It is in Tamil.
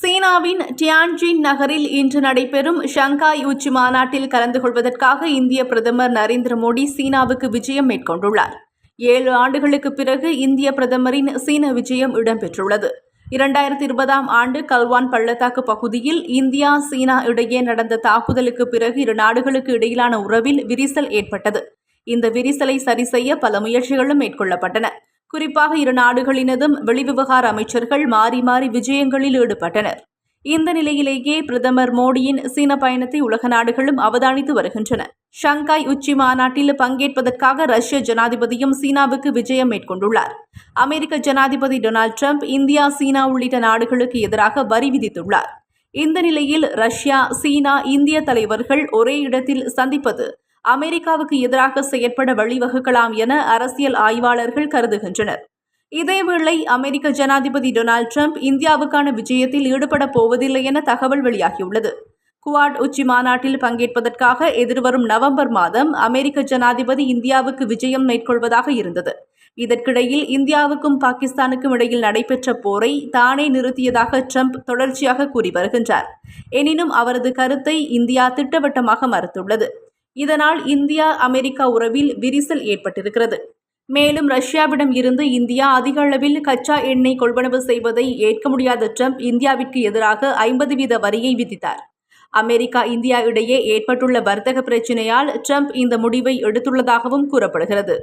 சீனாவின் டியான்ஜின் நகரில் இன்று நடைபெறும் ஷங்காய் உச்சி மாநாட்டில் கலந்து கொள்வதற்காக இந்திய பிரதமர் நரேந்திர மோடி சீனாவுக்கு விஜயம் மேற்கொண்டுள்ளார். ஏழு ஆண்டுகளுக்கு பிறகு இந்திய பிரதமரின் சீன விஜயம் இடம்பெற்றுள்ளது. இரண்டாயிரத்தி இருபதாம் ஆண்டு கல்வான் பள்ளத்தாக்கு பகுதியில் இந்தியா சீனா இடையே நடந்த தாக்குதலுக்கு பிறகு இரு நாடுகளுக்கு இடையிலான உறவில் விரிசல் ஏற்பட்டது. இந்த விரிசலை சரிசெய்ய பல முயற்சிகளும் மேற்கொள்ளப்பட்டன. குறிப்பாக இரு நாடுகளினதும் வெளிவிவகார அமைச்சர்கள் மாறி மாறி விஜயங்களில் ஈடுபட்டனர். இந்த நிலையிலேயே பிரதமர் மோடியின் சீன பயணத்தை உலக நாடுகளும் அவதானித்து வருகின்றன. ஷங்காய் உச்சி மாநாட்டில் பங்கேற்பதற்காக ரஷ்ய ஜனாதிபதியும் சீனாவுக்கு விஜயம் மேற்கொண்டுள்ளார். அமெரிக்க ஜனாதிபதி டொனால்ட் ட்ரம்ப் இந்தியா சீனா உள்ளிட்ட நாடுகளுக்கு எதிராக வரி விதித்துள்ளார். இந்த நிலையில் ரஷ்யா சீனா இந்திய தலைவர்கள் ஒரே இடத்தில் சந்திப்பது அமெரிக்காவுக்கு எதிராக செயற்பட வழிவகுக்கலாம் என அரசியல் ஆய்வாளர்கள் கருதுகின்றனர். இதேவேளை அமெரிக்க ஜனாதிபதி டொனால்ட் ட்ரம்ப் இந்தியாவுக்கான விஜயத்தில் ஈடுபட போவதில்லை என தகவல் வெளியாகியுள்ளது. குவாட் உச்சி மாநாட்டில் பங்கேற்பதற்காக எதிர்வரும் நவம்பர் மாதம் அமெரிக்க ஜனாதிபதி இந்தியாவுக்கு விஜயம் மேற்கொள்வதாக இருந்தது. இதற்கிடையில் இந்தியாவுக்கும் பாகிஸ்தானுக்கும் இடையில் நடைபெற்ற போரை தானே நிறுத்தியதாக ட்ரம்ப் தொடர்ச்சியாக கூறி வருகின்றார். எனினும் அவரது கருத்தை இந்தியா திட்டவட்டமாக மறுத்துள்ளது. இதனால் இந்தியா அமெரிக்கா உறவில் விரிசல் ஏற்பட்டிருக்கிறது. மேலும் ரஷ்யாவிடம் இருந்து இந்தியா அதிக அளவில் கச்சா எண்ணெய் கொள்வனவு செய்வதை ஏற்க முடியாத ட்ரம்ப் இந்தியாவிற்கு எதிராக ஐம்பது வீத வரியை விதித்தார். அமெரிக்கா இந்தியா இடையே ஏற்பட்டுள்ள வர்த்தக பிரச்சினையால் ட்ரம்ப் இந்த முடிவை எடுத்துள்ளதாகவும் கூறப்படுகிறது.